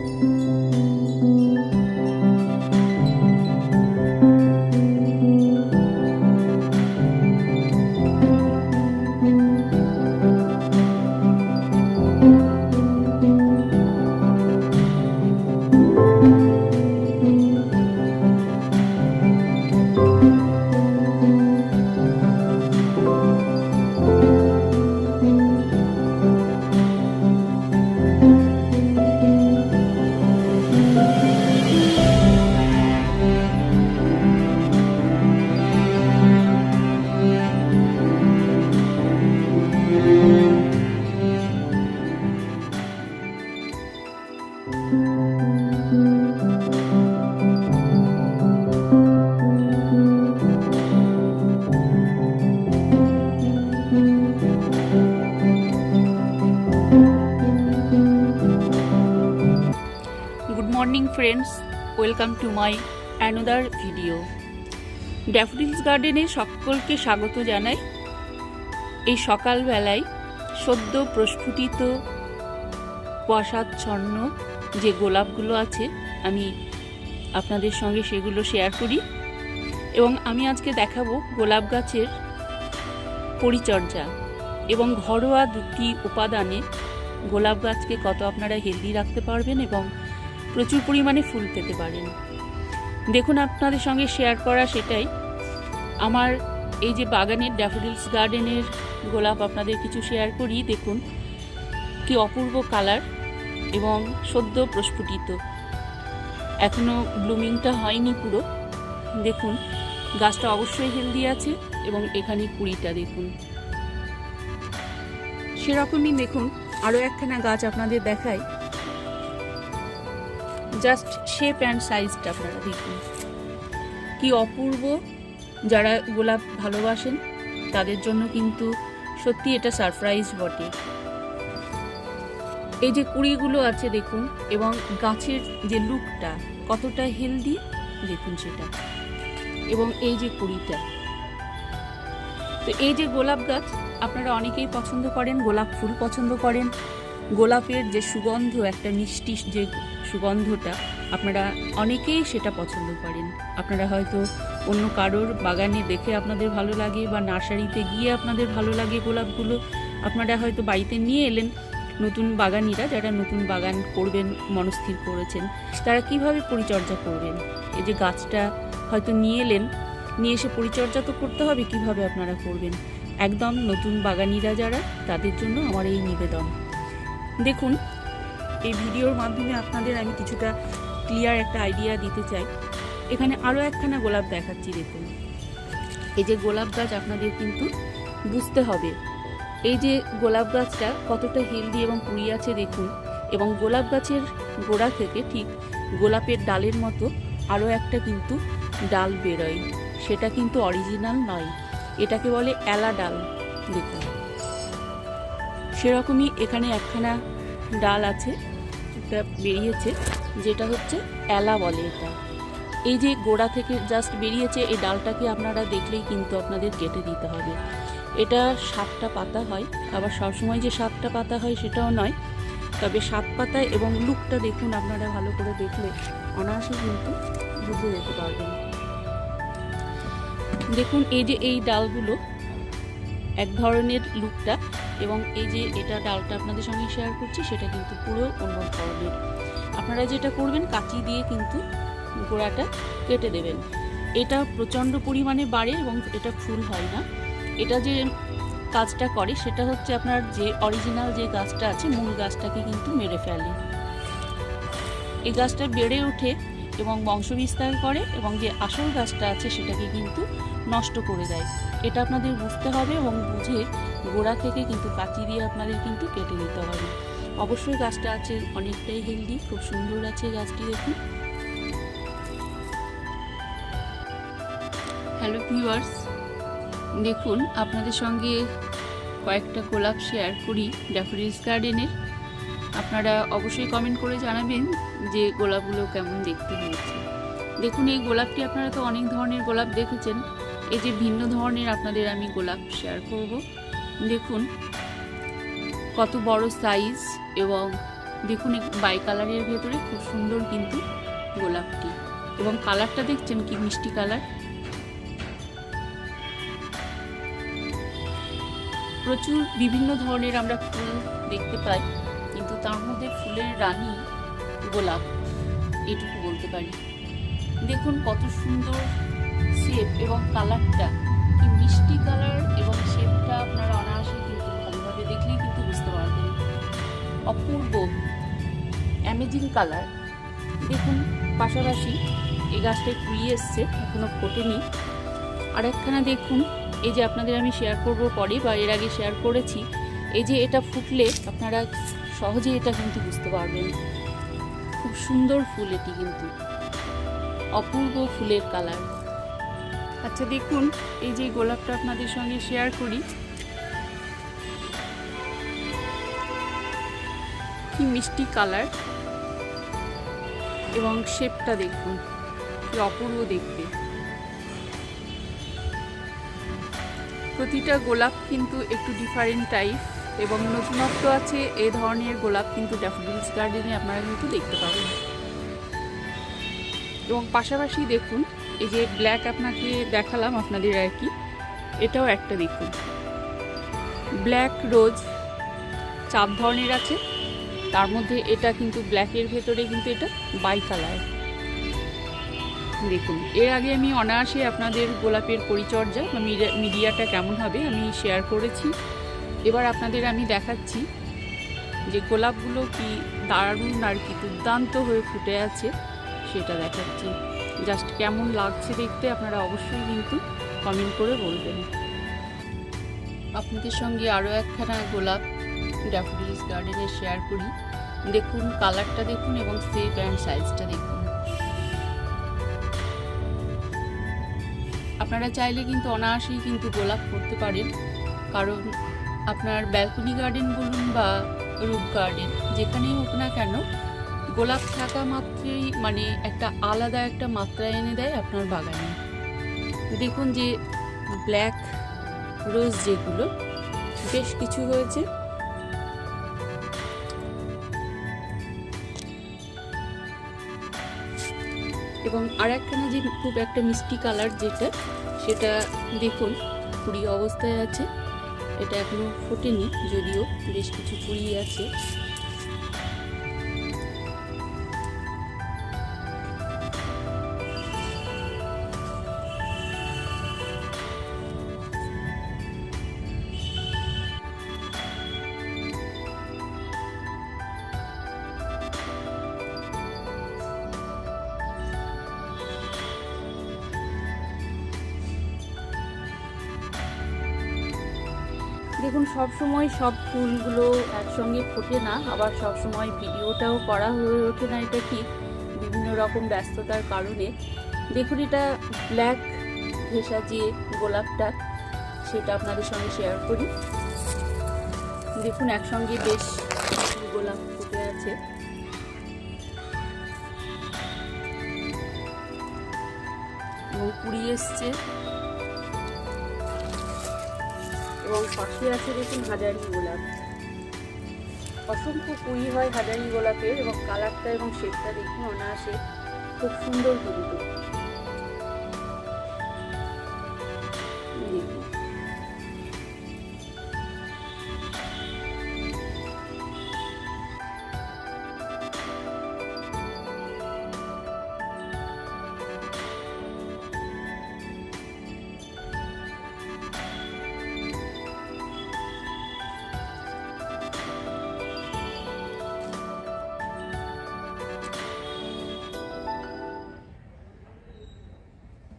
Good morning friends welcome to my another video daffodils গার্ডেনে সকলকে স্বাগত জানাই। এই সকালবেলায় সদ্য প্রস্ফুটিত কুয়াশাচ্ছন্ন যে গোলাপগুলো আছে, আমি আপনাদের সঙ্গে সেগুলো শেয়ার করি এবং আমি আজকে দেখাবো গোলাপ গাছের পরিচর্যা এবং ঘরোয়া দুটি উপাদানে গোলাপ গাছকে কত আপনারা হেলদি রাখতে পারবেন এবং প্রচুর পরিমাণে ফুল পেতে পারেন। দেখুন, আপনাদের সঙ্গে শেয়ার করা সেটাই। আমার এই যে বাগানের ড্যাফোডিলস গার্ডেনের গোলাপ আপনাদের কিছু শেয়ার করি দেখুন। কি অপূর্ব কালার এবং সদ্য প্রস্ফুটিত। এখনও ব্লুমিংটা হয়নি পুরো। দেখুন, গাছটা অবশ্যই হেলদি আছে এবং এখানে কুড়িটা দেখুন। সেরকমই দেখুন আরও একখানা গাছ আপনাদের দেখাই। জাস্ট শেপ অ্যান্ড সাইজটা আপনারা দেখুন। কি অপূর্ব। যারা গোলাপ ভালোবাসেন, তাদের জন্য কিন্তু সত্যি এটা সারপ্রাইজ বটে। এই যে কুড়িগুলো আছে দেখুন, এবং গাছের যে লুকটা, কতটা হেলদি দেখুন সেটা। এবং এই যে কুড়িটা। তো এই যে গোলাপ গাছ, আপনারা অনেকেই পছন্দ করেন, গোলাপ ফুল পছন্দ করেন। গোলাপের যে সুগন্ধ, একটা মিষ্টি যে সুগন্ধটা আপনারা অনেকেই সেটা পছন্দ করেন। আপনারা হয়তো অন্য কারোর বাগানে দেখে আপনাদের ভালো লাগে বা নার্সারিতে গিয়ে আপনাদের ভালো লাগে গোলাপগুলো, আপনারা হয়তো বাড়িতে নিয়ে এলেন নতুন বাগানিরা যারা নতুন বাগান করবেন, মনস্থির করেছেন, তারা কীভাবে পরিচর্যা করবেন? এই যে গাছটা হয়তো নিয়ে এলেন, নিয়ে এসে পরিচর্যা তো করতে হবে, কীভাবে আপনারা করবেন? একদম নতুন বাগানিরা যারা, তাদের জন্য আমার এই নিবেদন। দেখুন এই ভিডিওর মাধ্যমে আপনাদের আমি কিছুটা ক্লিয়ার একটা আইডিয়া দিতে চাই। এখানে আরও একখানা গোলাপ দেখাচ্ছি, দেখুন। এই যে গোলাপ গাছ আপনাদের কিন্তু বুঝতে হবে। এই যে গোলাপ গাছটা কতটা হেলদি এবং কুড়ি আছে, দেখুন। এবং গোলাপ গাছের গোড়া থেকে ঠিক গোলাপের ডালের মতো আরও একটা কিন্তু ডাল বেরোয়। সেটা কিন্তু অরিজিনাল নয়। এটাকে বলে এলা ডাল, দেখুন। সেরকমই এখানে একখানা ডাল আছে। একটা বেরিয়েছে, যেটা হচ্ছে এলা বলে এটা। এই যে গোড়া থেকে জাস্ট বেরিয়েছে, এই ডালটাকে আপনারা দেখলেই কিন্তু আপনাদের কেটে দিতে হবে। এটা সাতটা পাতা হয়, আবার সবসময় যে সাতটা পাতা হয় সেটাও নয়। তবে সাত পাতায় এবং লুকটা দেখুন আপনারা ভালো করে দেখলে, অনায়াসে কিন্তু বুঝে যেতে পারবেন। দেখুন, এই যে এই ডালগুলো এক ধরনের লুকটা এবং এই যে এটা ডালটা আপনাদের সঙ্গে শেয়ার করছি, সেটা কিন্তু পুরো অন্য ধরনের। আপনারা যেটা করবেন, কাঁচি দিয়ে কিন্তু গোড়াটা কেটে দেবেন। এটা প্রচণ্ড পরিমাণে বাড়ে এবং এটা ফুল হয় না। এটা যে কাজটা করে, সেটা হচ্ছে আপনার যে অরিজিনাল যে গাছটা আছে, মূল গাছটাকে কিন্তু মেরে ফেলে। এই গাছটা বেড়ে ওঠে এবং বংশবিস্তার করে এবং যে আসল গাছটা আছে সেটাকে কিন্তু নষ্ট করে দেয়। এটা আপনাদের বুঝতে হবে এবং বুঝে গোড়া থেকে কিন্তু কাঁচি দিয়ে আপনাদের কিন্তু কেটে নিতে হবে। অবশ্যই গাছটা আছে, অনেকটাই হেলদি খুব সুন্দর আছে গাছটি দেখুন। হ্যালো ভিউয়ার্স দেখুন, আপনাদের সঙ্গে কয়েকটা গোলাপ শেয়ার করি ড্যাফোডিলস গার্ডেনের আপনারা অবশ্যই কমেন্ট করে জানাবেন যে গোলাপগুলো কেমন দেখতে হয়েছে। দেখুন, এই গোলাপটি আপনারা তো অনেক ধরনের গোলাপ দেখেছেন। এই যে ভিন্ন ধরনের আপনাদের আমি গোলাপ শেয়ার করব। দেখুন, কত বড় সাইজ এবং দেখুন বাই কালারের ভেতরে খুব সুন্দর কিন্তু গোলাপটি। এবং কালারটা দেখছেন কি মিষ্টি কালার প্রচুর বিভিন্ন ধরনের আমরা ফুল দেখতে পাই, কিন্তু তার মধ্যে ফুলের রানী গোলাপ, এটুকু বলতে পারি। দেখুন কত সুন্দর শেপ এবং কালারটা কি মিষ্টি কালার এবং শেপটা আপনারা অনায়াসে কিন্তু ভালোভাবে দেখলেই কিন্তু বুঝতে পারবেন। অপূর্ব অ্যামেজিং কালার দেখুন, পাশাপাশি এই গাছটায় কুড়ি এসছে, এখনও ফোটেনি। আর একখানা দেখুন, এই যে আপনাদের আমি শেয়ার করব পরে বা এর আগে শেয়ার করেছি। এই যে এটা ফুটলে আপনারা সহজে এটা কিন্তু বুঝতে পারবেন। খুব সুন্দর ফুল এটি কিন্তু। অপূর্ব ফুলের কালার। আচ্ছা দেখুন, এই যে গোলাপটা আপনাদের সঙ্গে শেয়ার করি। কি মিষ্টি কালার। এবং শেপটা দেখুন, কি অপূর্ব দেখতে। প্রতিটা গোলাপ কিন্তু একটু ডিফারেন্ট টাইপ এবং নতুনত্ব আছে এ ধরনের গোলাপ কিন্তু ড্যাফোডিলস গার্ডেনে আপনারা কিন্তু দেখতে পাবেন। এবং পাশাপাশি দেখুন, এই যে ব্ল্যাক আপনাকে দেখালাম আপনাদের আর কি, এটাও একটা দেখুন। ব্ল্যাক রোজ চার ধরনের আছে, তার মধ্যে এটা কিন্তু ব্ল্যাকের ভেতরে কিন্তু এটা বাই কালার দেখুন, এর আগে আমি অনায়াসে আপনাদের গোলাপের পরিচর্যা বা মিডিয়া- মিডিয়াটা কেমন হবে আমি শেয়ার করেছি। এবার আপনাদের আমি দেখাচ্ছি যে গোলাপগুলো কি দারুণ আর কি দুর্দান্ত হয়ে ফুটে আছে, সেটা দেখাচ্ছি। জাস্ট কেমন লাগছে দেখতে আপনারা অবশ্যই কিন্তু কমেন্ট করে বলবেন। আপনাদের সঙ্গে আরও একখানা গোলাপ ড্যাফোডিলস গার্ডেনে শেয়ার করি। দেখুন, কালারটা দেখুন এবং সেপ অ্যান্ড সাইজটা দেখুন। আপনারা চাইলে কিন্তু অনায়াসেই কিন্তু গোলাপ করতে পারেন, কারণ আপনার ব্যালকনি গার্ডেন বলুন বা রুপ গার্ডেন যেখানেই হোক না কেন, গোলাপ থাকা মাত্রই মানে একটা আলাদা একটা মাত্রা এনে দেয় আপনার বাগানে। দেখুন যে ব্ল্যাক রোজ যেগুলো, বেশ কিছু হয়েছে। এবং আর একখানা যে খুব একটা মিষ্টি কালার যেটা, সেটা দেখুন কুড়ি অবস্থায় আছে। এটা এখনও ফোটেনি যদিও বেশ কিছু কুড়ি আছে। দেখুন সব সময় সব ফুলগুলো একসঙ্গে ফোটে না, আবার সব সময় ভিডিওটাও করা হয়ে ওঠে না এটা ঠিক বিভিন্ন রকম ব্যস্ততার কারণে। দেখুন, এটা ব্ল্যাক ভেসা যে গোলাপটা, সেটা আপনাদের সঙ্গে শেয়ার করি। দেখুন, একসঙ্গে বেশ গোলাপ ফুটে আছে। কুড়ি এসছে। এবং পাশে আছে দেখুন হাজারি গোলাপ। অসংখ্য কুই হয় হাজারি গোলাপের এবং কালারটা এবং শেপটা দেখুন অনায়াসে খুব সুন্দর কিন্তু